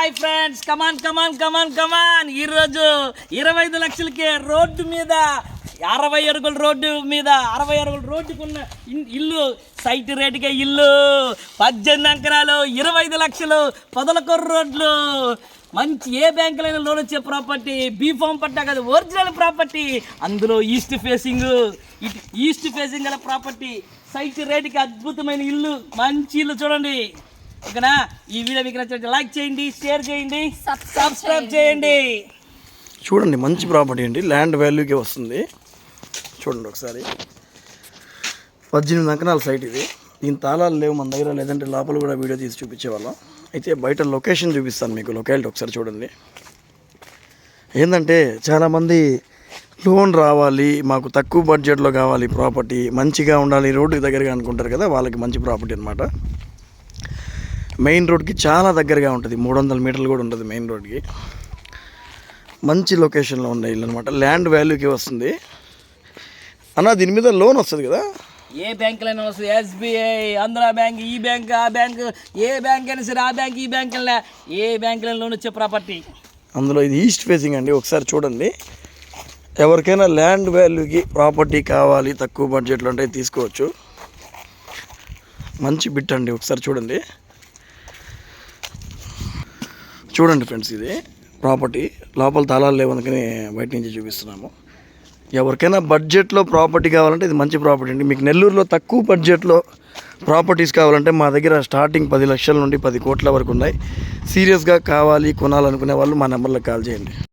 Hi friends come on come on come on come on ఈరోజు ఇరవై ఐదు లక్షలకి రోడ్డు మీద అరవై అరుగుల రోడ్డు మీద అరవై అరుగుల రోడ్డుకున్న ఇన్- ఇల్లు సైట్ రేటుకే ఇల్లు. పద్దెనిమిది అంకరాలు ఇరవై ఐదు లక్షలు పొదలకొర్ర రోడ్లు. మంచి ఏ బ్యాంకులైనా లోన్ వచ్చే ప్రాపర్టీ బీఫామ్ పట్టా కాదు ఒరిజినల్ ప్రాపర్టీ అందులో ఈస్ట్ ఫేసింగ్ ఈస్ట్ ఫేసింగ్ గల ప్రాపర్టీ సైట్ రేటుకి అద్భుతమైన ఇల్లు మంచి ఇల్లు చూడండి. ఓకేనా? ఈ వీడియో మీకు నచ్చినట్టు లైక్ చేయండి షేర్ చేయండి సబ్స్క్రైబ్ చేయండి. చూడండి మంచి ప్రాపర్టీ అండి. ల్యాండ్ వాల్యూకి వస్తుంది. చూడండి ఒకసారి. పద్దెనిమిది అంకణాల సైట్ ఇది. దీని తాళాలు లేవు మన దగ్గర లేదంటే లోపల కూడా వీడియో తీసి చూపించేవాళ్ళం. అయితే బయట లొకేషన్ చూపిస్తాను మీకు లొకాలిటీ ఒకసారి చూడండి. ఏంటంటే చాలామంది లోన్ రావాలి మాకు తక్కువ బడ్జెట్లో కావాలి ప్రాపర్టీ మంచిగా ఉండాలి రోడ్డుకి దగ్గరగా అనుకుంటారు కదా వాళ్ళకి మంచి ప్రాపర్టీ అనమాట మెయిన్ రోడ్కి చాలా దగ్గరగా ఉంటుంది. మూడు వందల మీటర్లు కూడా ఉంటుంది మెయిన్ రోడ్కి. మంచి లొకేషన్లో ఉన్న ఇల్లు అనమాట ల్యాండ్ వాల్యూకి వస్తుంది. అన్న దీని మీద లోన్ వస్తుంది కదా? ఏ బ్యాంకులైనా వస్తుంది. ఎస్బీఐ ఆంధ్ర బ్యాంక్ ఈ బ్యాంక్ ఆ బ్యాంక్ ఏ బ్యాంక్ అయినా సరే ఆ బ్యాంక్ ఈ బ్యాంక్ అయినా ఏ బ్యాంకులైనా లోన్ వచ్చే ప్రాపర్టీ. అందులో ఇది ఈస్ట్ ఫేసింగ్ అండి. ఒకసారి చూడండి. ఎవరికైనా ల్యాండ్ వాల్యూకి ప్రాపర్టీ కావాలి తక్కువ బడ్జెట్లో అంటే తీసుకోవచ్చు. మంచి బిట్ అండి. ఒకసారి చూడండి. చూడండి ఫ్రెండ్స్ ఇది ప్రాపర్టీ. లోపల తాళాలు లేవందుకని బయట నుంచి చూపిస్తున్నాము. ఎవరికైనా బడ్జెట్లో ప్రాపర్టీ కావాలంటే ఇది మంచి ప్రాపర్టీ అండి. మీకు నెల్లూరులో తక్కువ బడ్జెట్లో ప్రాపర్టీస్ కావాలంటే మా దగ్గర స్టార్టింగ్ పది లక్షల నుండి పది కోట్ల వరకు ఉన్నాయి. సీరియస్గా కావాలి కొనాలనుకునే వాళ్ళు మా నెంబర్లో కాల్ చేయండి.